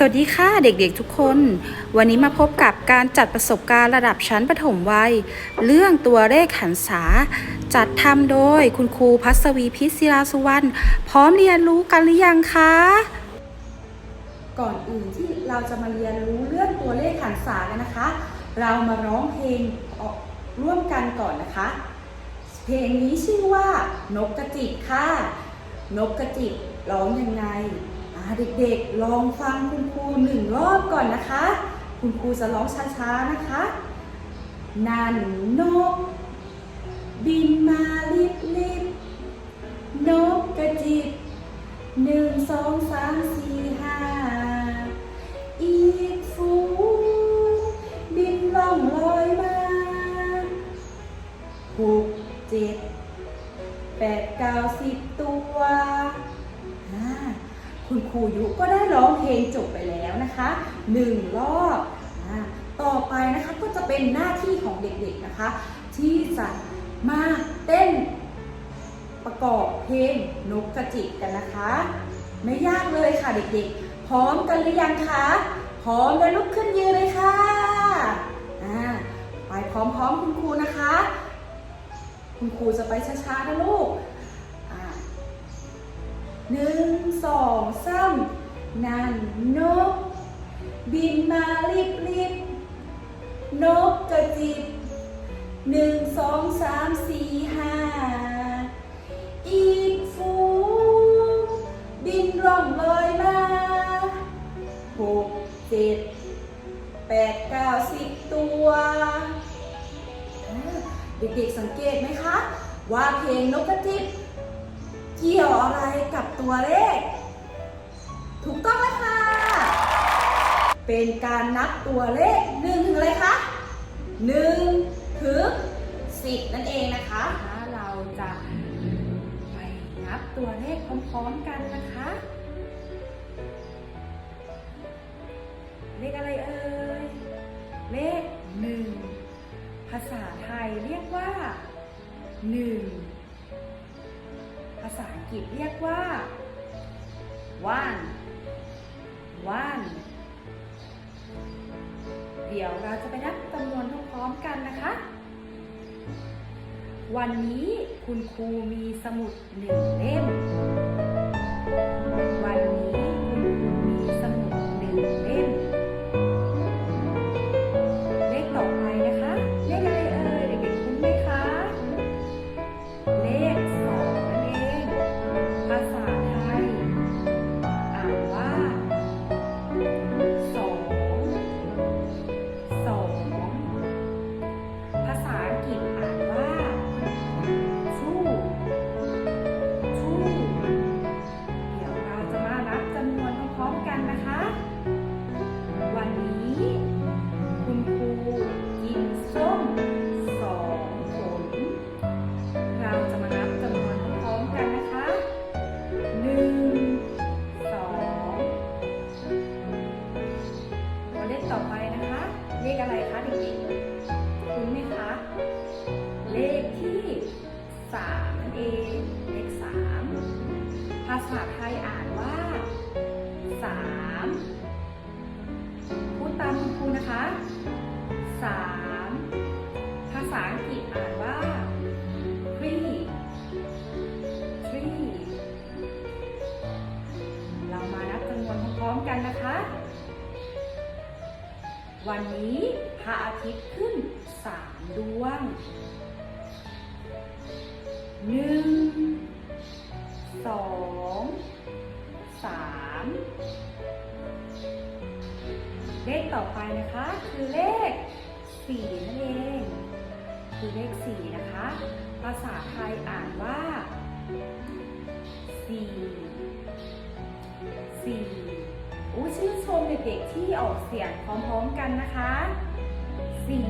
สวัสดีค่ะเด็กๆทุกคน วันนี้มาพบกับการจัดประสบการณ์ระดับชั้นประถมวัย เรื่องตัวเลขหันษา จัดทำโดยคุณครูพัศวีพิศิราสุวรรณพร้อมเรียนรู้กันหรือยังคะ ก่อนอื่นที่เราจะมาเรียนรู้เรื่องตัวเลขหันษากันนะคะ เรามาร้องเพลงร่วมกันก่อนนะคะ เพลงนี้ชื่อว่านกกระจิบค่ะ นกกระจิบร้องยังไง เด็กๆ ลองฟังคุณครูหนึ่งรอบก่อนนะคะ คุณครูจะร้องช้าๆนะคะ นันนก บินมาลิบลิบนกกระจิบหนึ่งสองสามสี่ห้าอีก เพลงจบไปแล้วนะคะหนึ่งรอบต่อไปนะคะก็จะเป็นหน้าที่ของเด็กๆนะคะ ที่จะมาเต้นประกอบเพลงนกกระจิบกันนะคะ ไม่ยากเลยค่ะเด็กๆ พร้อมกันหรือยังคะพร้อมแล้วลุกขึ้นยืนเลยค่ะอ่าไปพร้อมๆคุณครูนะคะ คุณครูจะไปช้าๆนะลูกอ่าหนึ่งสองสาม นั่นนก บินมาลิบลิบนกกระจิบหนึ่งสองสามสี่ห้าอีกฝูงบินล่องลอยมาหกเจ็ดแปดเก้าสิบตัวเด็กๆสังเกตไหมคะ ว่าเพลงนกกระจิบเกี่ยวอะไรกับตัวเลข ถูกต้องไหมคะเป็นการนับตัวเลขหนึ่งถึงอะไรคะหนึ่งถึงสิบนั่นเองนะคะเราจะไปนับตัวเลขพร้อมๆกันนะคะ เลขอะไรเอ่ย เลขหนึ่งภาษาไทยเรียกว่าหนึ่งภาษาอังกฤษเรียกว่า one one เดี๋ยวเราจะไปนับจำนวนพร้อมกันนะคะ วันนี้คุณครูมีสมุดหนึ่งเล่ม เลขต่อไปนะคะ เลขอะไรคะเด็กๆคุณไหมคะ เลขที่สามนั่นเองเลขสามภาษาไทยอ่านว่าสามพูดตามคุณครูนะคะสามภาษาอังกฤษอ่าน วันนี้พระอาทิตย์ขึ้นสามดวงหนึ่งสองสามเลขต่อไปนะคะ คือเลขสี่นั่นเอง คือเลขสี่นะคะ ภาษาไทยอ่านว่าสี่สี่ อู้ชื่นชมเด็กๆที่ออกเสียงพร้อมๆกันนะคะสี่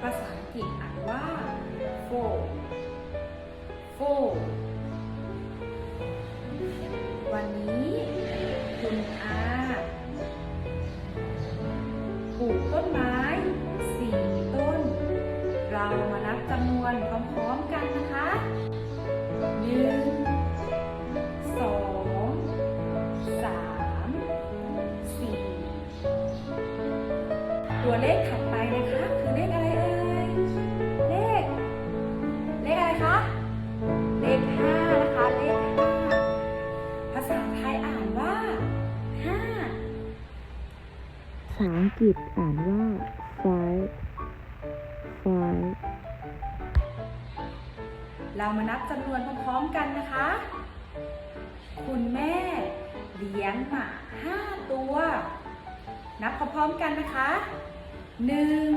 ภาษาอังกฤษอ่านว่า four ตัวเลขถัดไปนะคะ คือเลขอะไรเอ่ย เลข เลขอะไรคะ เลขห้านะคะ เลขห้าภาษาไทยอ่านว่าห้าภาษาอังกฤษอ่านว่า five five เรามานับจำนวนพร้อมๆกันนะคะ คุณแม่เลี้ยงหมาห้าตัว นับพร้อมๆกันนะคะ หนึ่ง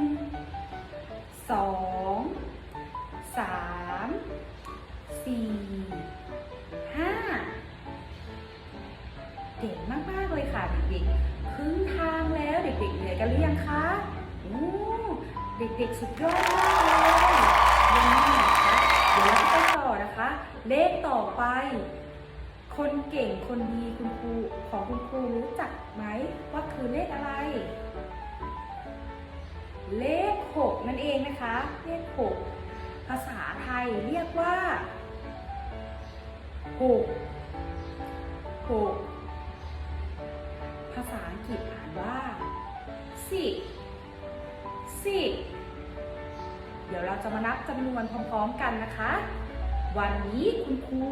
สองสามสี่ห้าเก่งมาก ๆ เลยค่ะเด็กๆครึ่งทางแล้วเด็ก ๆ เหนื่อยกันหรือยังคะโอ้เด็ก ๆ สุดยอดมากเลยยังไงคะเดี๋ยวเราจะไปต่อนะคะ เลขต่อไป คนเก่งคนดีคุณครูของคุณครูรู้จักไหมว่าคือเลขอะไร เลขหกนั่นเองนะคะ เลขหกภาษาไทยเรียกว่าหกหกภาษาอังกฤษอ่านว่า six six เดี๋ยวเราจะมานับจำนวนพร้อมๆกันนะคะ วันนี้คุณครู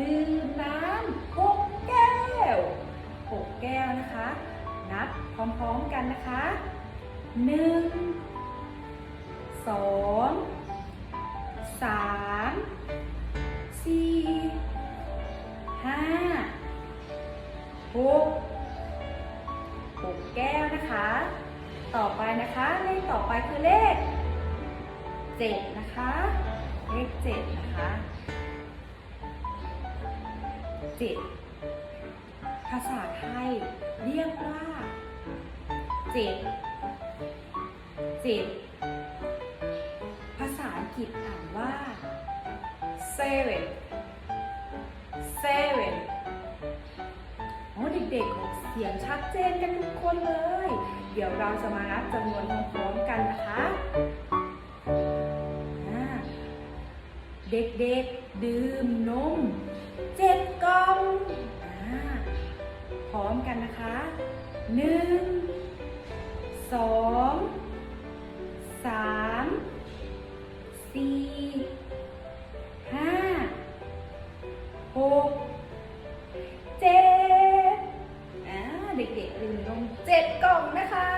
ดื่มน้ำหกแก้วหกแก้วนะคะ นับพร้อมๆกันนะคะ หนึ่งสองสามสี่ห้าหกหกแก้วนะคะ ต่อไปนะคะ เลขต่อไปคือเลขเจ็ดนะคะ เลขเจ็ดนะคะเจ็ดภาษาไทยเรียกว่าเจ็ด เจ็ดภาษาอังกฤษอ่านว่า seven seven โอ้เด็กๆ เสียงชัดเจนกันทุกคนเลย เดี๋ยวเราจะมานับจำนวนพร้อมๆกันนะคะเด็กๆ ดื่มนมเจ็ดกล่องพร้อมกันนะคะหนึ่งสอง สามสี่ห้าหกเจ็ดอ่าเด็กๆดื่มนมเจ็ดกล่องนะคะ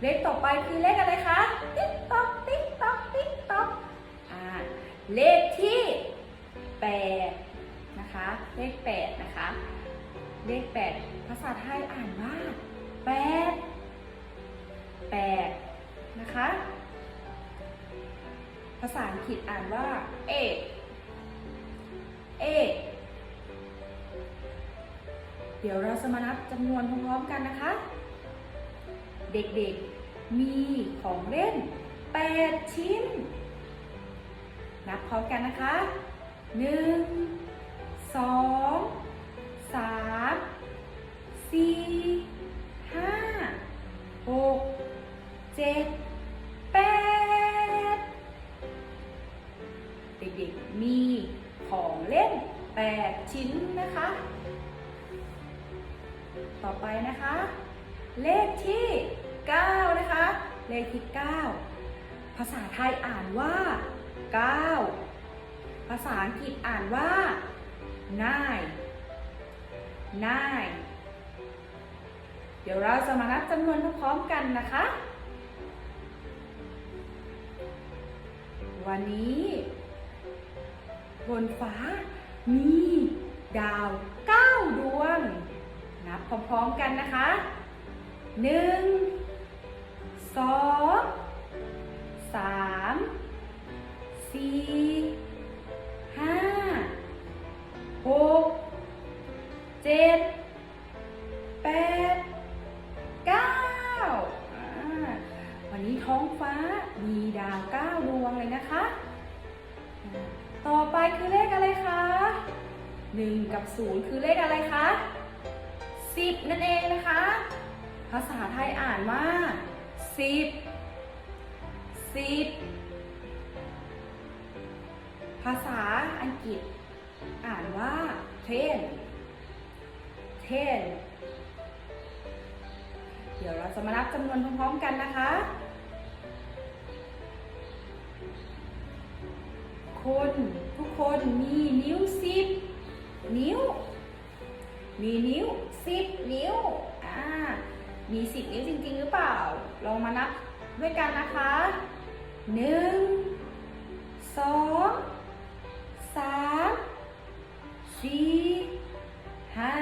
เลขต่อไปคือเลขอะไรคะ ติ๊กต๊อกติ๊กต๊อกติ๊กต๊อกอ่าเลขที่แปดนะคะ เลขแปดนะคะ เลขแปดภาษาไทยอ่านว่าแปด แปดนะคะ ภาษาอังกฤษอ่านว่า eight eight เดี๋ยวเราจะมานับจำนวนพร้อมๆกันนะคะ เด็กๆมีของเล่น 8 ชิ้น นับพร้อมกันนะคะ 1 2 3 4 5 6 7 8เด็กๆมีของเล่น8ชิ้นนะคะ ต่อไปนะคะ เลขที่9นะคะ เลขที่9ภาษาไทยอ่านว่า9ภาษาอังกฤษอ่านว่า nine nine เดี๋ยวเราจะมานับจำนวนพร้อมกันนะคะ วันนี้ บนฟ้ามีดาว9ดวง นับพร้อมๆกันนะคะหนึ่งสองสามสี่ 0 คือเลขอะไรคะ 10 นั่นเองนะคะ ภาษาไทยอ่านว่า 10 10 ภาษาอังกฤษ อ่านว่า ten ten เดี๋ยวเราจะมานับจำนวนพร้อมๆกันนะคะ คนทุกคนมีนิ้วสิบ นิ้ว มีนิ้วสิบนิ้ว อ่า มีสิบนิ้วจริง ๆ หรือเปล่า ลองมานับด้วยกันนะคะหนึ่งสองสามสี่ห้า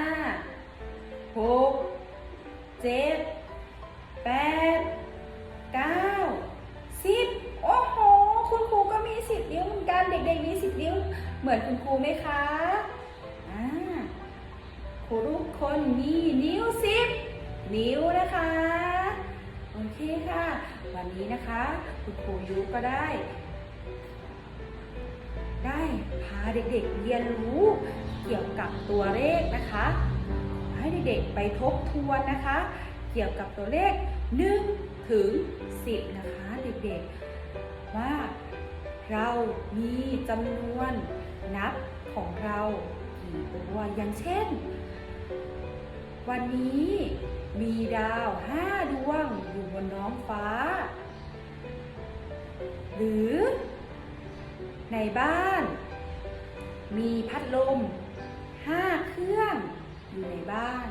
าเด็กๆเรียนรู้เกี่ยวกับตัวเลขนะคะ ให้เด็กๆไปทบทวนนะคะ เกี่ยวกับตัวเลข 1 ถึง 10 นะคะ เด็กๆ ว่าเรามีจำนวนนับของเรากี่ตัวอย่างเช่น วันนี้มีดาวห้าดวงอยู่บนน้องฟ้า หรือในบ้าน มีพัดลมห้าเครื่องอยู่ในบ้าน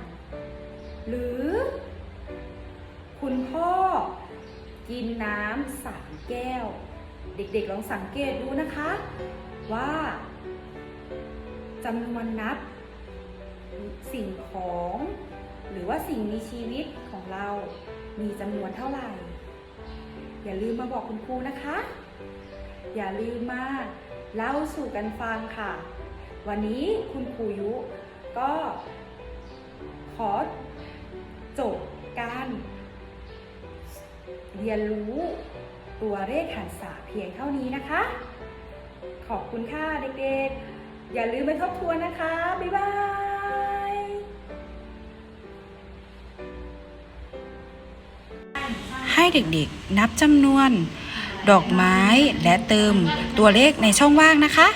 หรือ คุณพ่อ กินน้ำสามแก้ว เด็กๆลองสังเกตดูนะคะ ว่าจำนวนนับ สิ่งของ หรือว่าสิ่งมีชีวิตของเรามีจำนวนเท่าไหร่ อย่าลืมมาบอกคุณครูนะคะ อย่าลืมมา เล่าสู่กันฟังค่ะ วันนี้คุณครูยุก็ขอจบการเรียนรู้ตัวเลขหันษาเพียงเท่านี้นะคะ ขอบคุณค่ะเด็กๆ อย่าลืมไปทบทวนนะคะ บ๊ายบายให้เด็กๆ นับจำนวน ดอกไม้ และเติมตัวเลขในช่องว่างนะคะ